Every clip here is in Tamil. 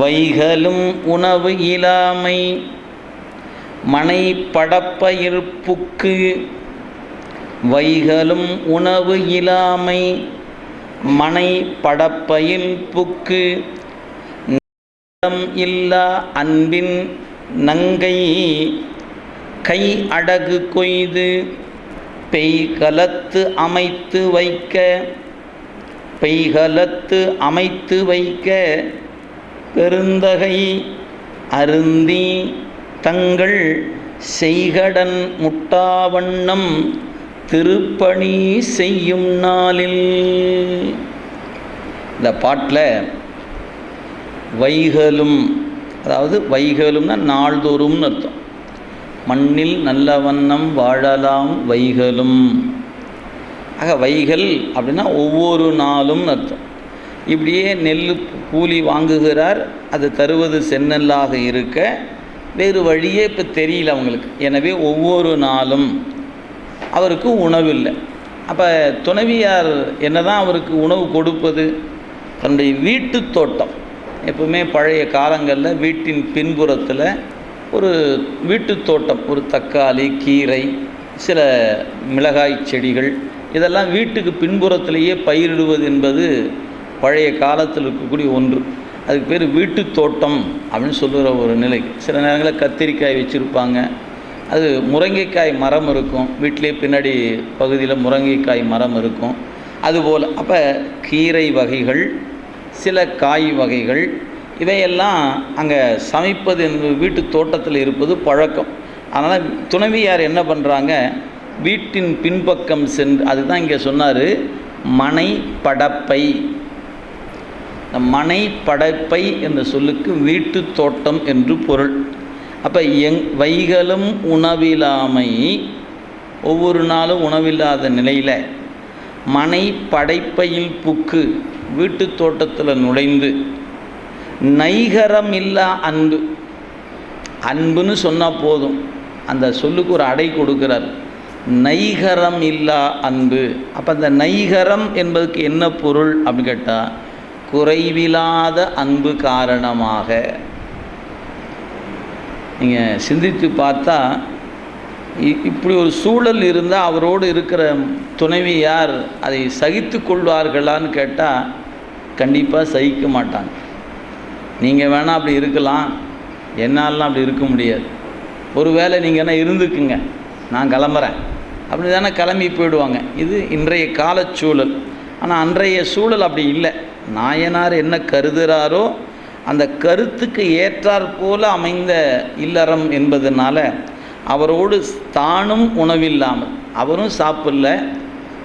வைகலும் உணவு இலாமை. மனை படப்பயிர்ப்புக்கு வைகலும் உணவு இலாமை. மனை படப்பயில் புக்கு நலம் இல்லா அன்பின் நங்கை. கை அடகு கொய்து பெய்கலத்து அமைத்து வைக்க. பெய்கலத்து அமைத்து வைக்க. பெருந்தகை அருந்தி தங்கள் செய்கடன் முட்டாவண்ணம் திருப்பணி செய்யும் நாளில். இந்த பாட்டில் வைகலும் அதாவது வைகலும்னா நாள்தோறும்னு அர்த்தம். மண்ணில் நல்ல வண்ணம் வாழலாம் வைகலும். ஆக வைகல் அப்படின்னா ஒவ்வொரு நாளும் அர்த்தம். இப்படியே நெல் கூலி வாங்குகிறார் அது தருவது செந்நெல்லாக இருக்க வேறு வழியே இப்போ தெரியல அவங்களுக்கு. எனவே ஒவ்வொரு நாளும் அவருக்கு உணவில்லை அப்போ துணைவியார் என்னதான் அவருக்கு உணவு கொடுப்பது? தன்னுடைய வீட்டு தோட்டம். எப்பவுமே பழைய காலங்களில் வீட்டின் பின்புறத்தில் ஒரு வீட்டு தோட்டம் ஒரு தக்காளி கீரை சில மிளகாய் செடிகள் இதெல்லாம் வீட்டுக்கு பின்புறத்திலேயே பயிரிடுவது என்பது பழைய காலத்தில் இருக்கக்கூடிய ஒன்று. அதுக்கு பேர் வீட்டு தோட்டம் அப்படின்னு சொல்லுகிற ஒரு நிலை. சில நேரங்களில் கத்திரிக்காய் வச்சுருப்பாங்க. அது முருங்கைக்காய் மரம் இருக்கும். வீட்டிலே பின்னாடி பகுதியில் முருங்கைக்காய் மரம் இருக்கும். அதுபோல் அப்போ கீரை வகைகள் சில காய் வகைகள் இவையெல்லாம் அங்கே சமைப்பது என்பது வீட்டு தோட்டத்தில் இருப்பது பழக்கம். அதனால் துணைவியார் என்ன பண்ணுறாங்க வீட்டின் பின்பக்கம் சென்று அதுதான் இங்கே சொன்னார் மனை படப்பை. மனை படைப்பை என்ற சொல்லுக்கு வீட்டு தோட்டம் என்று பொருள். அப்போ எங் வைகளும் உணவில்லாமை ஒவ்வொரு நாளும் உணவில்லாத நிலையில் மனை படைப்பையில் புக்கு வீட்டு தோட்டத்தில் நுழைந்து நைகரம் இல்லா அன்பு. அன்புன்னு சொன்னால் போதும். அந்த சொல்லுக்கு ஒரு அடை கொடுக்கிறார். நைகரம் இல்லா அன்பு. அப்போ அந்த நைகரம் என்பதுக்கு என்ன பொருள் அப்படின்னு கேட்டால் குறைவில்லாத அன்பு காரணமாக. நீங்கள் சிந்தித்து பார்த்தா இ- இப்படி ஒரு சூழல் இருந்தால் அவரோடு இருக்கிற துணைவி யார் அதை சகித்து கொள்வார்களான்னு கேட்டால் கண்டிப்பாக சகிக்க மாட்டாங்க. நீங்கள் வேணால் அப்படி இருக்கலாம். என்னாலலாம் அப்படி இருக்க முடியாது. ஒருவேளை நீங்கள் என்ன இருந்துக்குங்க நான் கிளம்புறேன். அப்படி தானே கிளம்பி போயிடுவாங்க. இது இன்றைய காலச்சூழல் ஆனால் அன்றைய சூழல் அப்படி இல்லை. நாயனார் என்ன கருதுகிறாரோ அந்த கருத்துக்கு ஏற்றாற் போல அமைந்த இல்லறம் என்பதனால அவரோடு தானும் உணவில்லாமல் அவரும் சாப்பிடல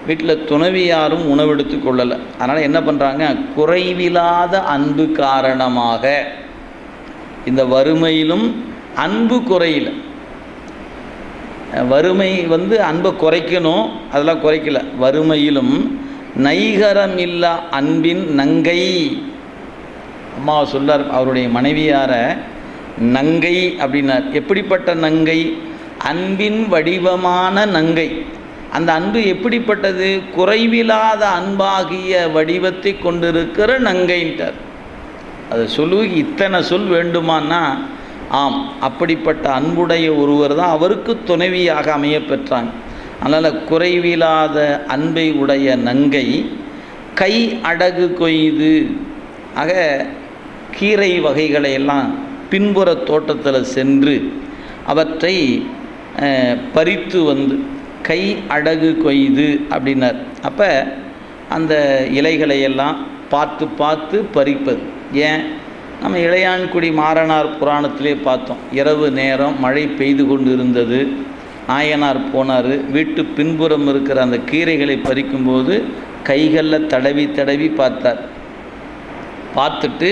வீட்டில் துணவியாரும் உணவெடுத்து கொள்ளலை. அதனால் என்ன பண்ணுறாங்க குறைவில்லாத அன்பு காரணமாக இந்த வறுமையிலும் அன்பு குறையில. வறுமை வந்து அன்பை குறைக்கணும் அதெல்லாம் குறைக்கல. வறுமையிலும் நைகரமில்லா அன்பின் நங்கை. அம்மா சொல்லார் அவருடைய மனைவியார நங்கை அப்படின்னார். எப்படிப்பட்ட நங்கை? அன்பின் வடிவமான நங்கை. அந்த அன்பு எப்படிப்பட்டது? குறைவில்லாத அன்பாகிய வடிவத்தை கொண்டிருக்கிற நங்கைன்ட்டார். அது சொல்லு இத்தனை சொல் வேண்டுமானா ஆம் அப்படிப்பட்ட அன்புடைய ஒருவர் தான் அவருக்கு துணைவியாக அமைய பெற்றாங்க அதனால் குறைவில்லாத அன்பை உடைய நங்கை கை அடகு கொய்து. ஆக கீரை வகைகளை எல்லாம் பின்புற தோட்டத்தில் சென்று அவற்றை பறித்து வந்து கை அடகு கொய்து அப்படின்னார். அப்போ அந்த இலைகளை எல்லாம் பார்த்து பார்த்து பறிப்பது. ஏன்? நம்ம இளையான்குடி மாறனார் புராணத்திலே பார்த்தோம். இரவு நேரம் மழை பெய்து கொண்டு இருந்தது நாயனார் போனார். வீட்டு பின்புறம் இருக்கிற அந்த கீரைகளை பறிக்கும்போது கைகளில் தடவி தடவி பார்த்தார். பார்த்துட்டு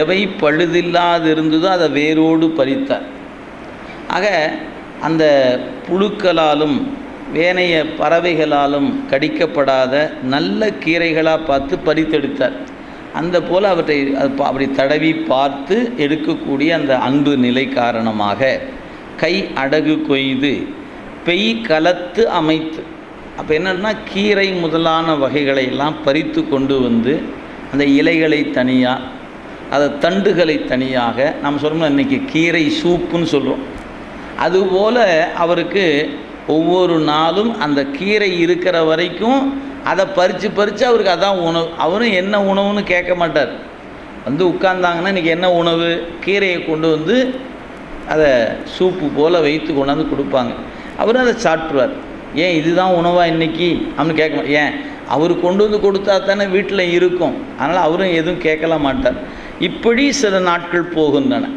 எவை பழுதில்லாது இருந்ததோ அதை வேரோடு பறித்தார். ஆக அந்த புழுக்களாலும் வேனைய பறவைகளாலும் கடிக்கப்படாத நல்ல கீரைகளாக பார்த்து பறித்தெடுத்தார். அந்த போல் அவற்றை அப்படி தடவி பார்த்து எடுக்கக்கூடிய அந்த அன்பு நிலை காரணமாக கை அடகு கொய்து பெய் கலத்து அமைத்து. அப்போ என்னன்னா கீரை முதலான வகைகளை எல்லாம் பறித்து கொண்டு வந்து அந்த இலைகளை தனியாக அதை தண்டுகளை தனியாக நம்ம சொல்லணும் இன்றைக்கி கீரை சூப்புன்னு சொல்கிறோம் அதுபோல் அவருக்கு ஒவ்வொரு நாளும் அந்த கீரை இருக்கிற வரைக்கும் அதை பறித்து பறித்து அவருக்கு அதான் உணவு. அவரும் என்ன உணவுன்னு கேட்க மாட்டார். வந்து உட்கார்ந்தாங்கன்னா இன்றைக்கி என்ன உணவு? கீரையை கொண்டு வந்து அதை சூப்பு போல் வைத்து கொண்டாந்து கொடுப்பாங்க. அவரும் அதை சாப்பிட்ருவார் ஏன் இதுதான் உணவாக இன்னைக்கு? அப்படின்னு கேட்க ஏன்? அவர் கொண்டு வந்து கொடுத்தா தானே வீட்டில் இருக்கும். அதனால் அவரும் எதுவும் கேட்கல மாட்டார். இப்படி சில நாட்கள் போகின்றன.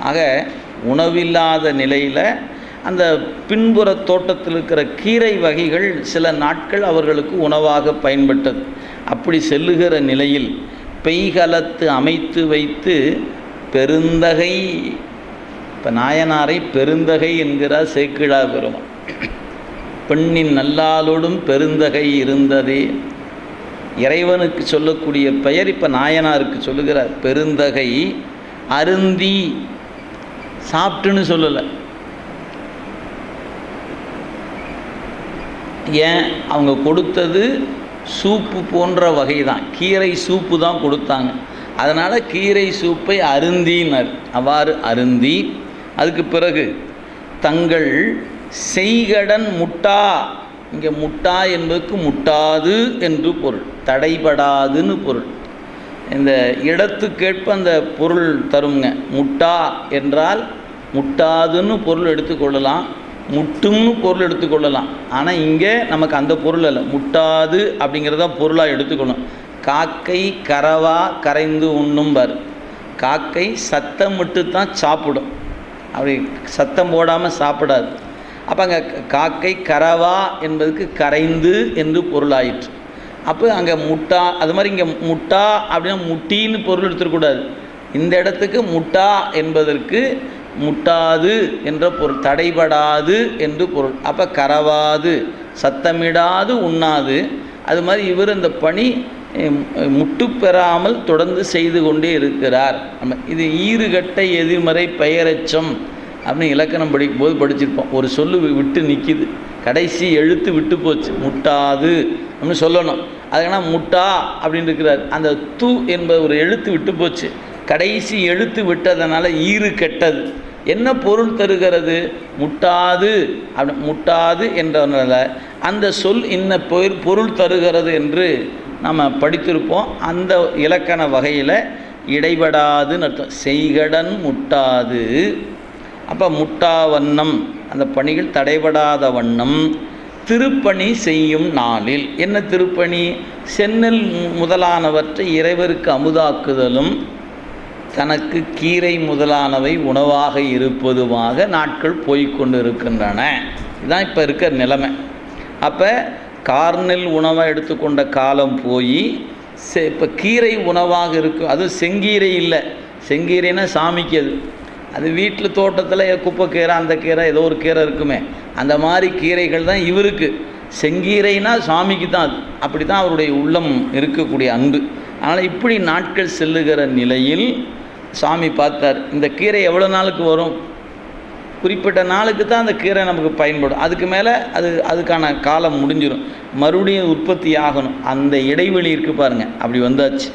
ஆக உணவில்லாத நிலையில் அந்த பின்புற தோட்டத்தில் இருக்கிற கீரை வகைகள் சில நாட்கள் அவர்களுக்கு உணவாக பயன்பட்டது. அப்படி செல்லுகிற நிலையில் பெய்கலத்து அமைத்து வைத்து பெருந்தகை இப்போ நாயனாரை பெருந்தகை என்கிறார் சேக்கிழா பெருமான் பெண்ணின் நல்லாளோடும் பெருந்தகை இருந்ததே. இறைவனுக்கு சொல்லக்கூடிய பெயர் இப்போ நாயனாருக்கு சொல்லுகிறார். பெருந்தகை அருந்தி. சாப்பிட்டுன்னு சொல்லலை. ஏன்? அவங்க கொடுத்தது சூப்பு போன்ற வகை தான் கீரை சூப்பு தான் கொடுத்தாங்க. அதனால் கீரை சூப்பை அருந்தினர். அவ்வாறு அருந்தி அதுக்கு பிறகு தங்கள் செய்கடன் முட்டா. இங்கே முட்டா என்பதுக்கு முட்டாது என்று பொருள் தடைபடாதுன்னு பொருள். இந்த இடத்துக்கேற்ப அந்த பொருள் தருங்க. முட்டா என்றால் முட்டாதுன்னு பொருள் எடுத்துக்கொள்ளலாம் முட்டும்னு பொருள் எடுத்துக்கொள்ளலாம் ஆனால் இங்கே நமக்கு அந்த பொருள் அல்ல. முட்டாது அப்படிங்கிறத பொருளாக எடுத்துக்கொள்ளும் காக்கை கரவா கரைந்து உண்ணும் பார். காக்கை சத்தம் மட்டும் தான் சாப்பிடும். அப்படி சத்தம் போடாமல் சாப்பிடாது. அப்போ அங்கே காக்கை கரவா என்பதுக்கு கரைந்து என்று பொருளாயிற்று. அப்போ அங்கே முட்டா அது மாதிரி இங்கே முட்டா அப்படின்னா முட்டின்னு பொருள் எடுத்துடக்கூடாது இந்த இடத்துக்கு முட்டா என்பதற்கு முட்டாது என்ற பொருள் தடைபடாது என்று பொருள். அப்போ கரவாது சத்தமிடாது உண்ணாது. அது மாதிரி இவர் இந்த பணி முட்டு பெறாமல் தொடர்ந்து செய்து கொண்டே இருக்கிறார். நம்ம இது ஈறுகட்ட எதிர்மறை பெயரச்சம் அப்படின்னு இலக்கணம் படிக்கும்போது படிச்சிருப்போம். ஒரு சொல்லு விட்டு நிற்கிது கடைசி எழுத்து விட்டு போச்சு. முட்டாது அப்படின்னு சொல்லணும். அதுக்கான முட்டா அப்படின்னு இருக்கிறார். அந்த து என்பது ஒரு எழுத்து விட்டு போச்சு. கடைசி எழுத்து விட்டதனால ஈறு கெட்டது. என்ன பொருள் தருகிறது? முட்டாது. அப்படி முட்டாது என்றனால அந்த சொல் இன்ன பொருள் தருகிறது என்று நம்ம படித்திருப்போம். அந்த இலக்கண வகையில் இடைபடாதுன்னு அர்த்தம். செய்கடன் முட்டாது. அப்போ முட்டா வண்ணம் அந்த பணிகள் தடைபடாத வண்ணம். திருப்பணி செய்யும் நாளில். என்ன திருப்பணி? சென்னல் முதலானவற்றை இறைவருக்கு அமுதாக்குதலும் தனக்கு கீரை முதலானவை உணவாக இருப்பதுமாக நாட்கள் போய்க்கொண்டு இருக்கின்றன இதுதான் இப்போ இருக்கிற நிலைமை. அப்போ கார்னெல் உணவாக எடுத்துக்கொண்ட காலம் போய் செ இப்போ கீரை உணவாக இருக்கும் அதுவும் செங்கீரை இல்லை. செங்கீரைனா சாமிக்கு அது. அது வீட்டில் தோட்டத்தில் குப்பைக்கீரை அந்த கீரை ஏதோ ஒரு கீரை இருக்குமே. அந்த மாதிரி கீரைகள் தான் இவருக்கு. செங்கீரைனா சாமிக்கு தான் அது. அப்படி தான் அவருடைய உள்ளம் இருக்கக்கூடிய அன்பு. அதனால் இப்படி நாட்கள் செல்லுகிற நிலையில் சாமி பார்த்தார். இந்த கீரை எவ்வளோ நாளுக்கு வரும்? குறிப்பிட்ட நாளுக்கு தான் அந்த கீரை நமக்கு பயன்படும். அதுக்கு மேலே அது அதுக்கான காலம் முடிஞ்சிடும் மறுபடியும் உற்பத்தி ஆகணும். அந்த இடைவெளி இருக்குது பாருங்கள் அப்படி வந்தாச்சு.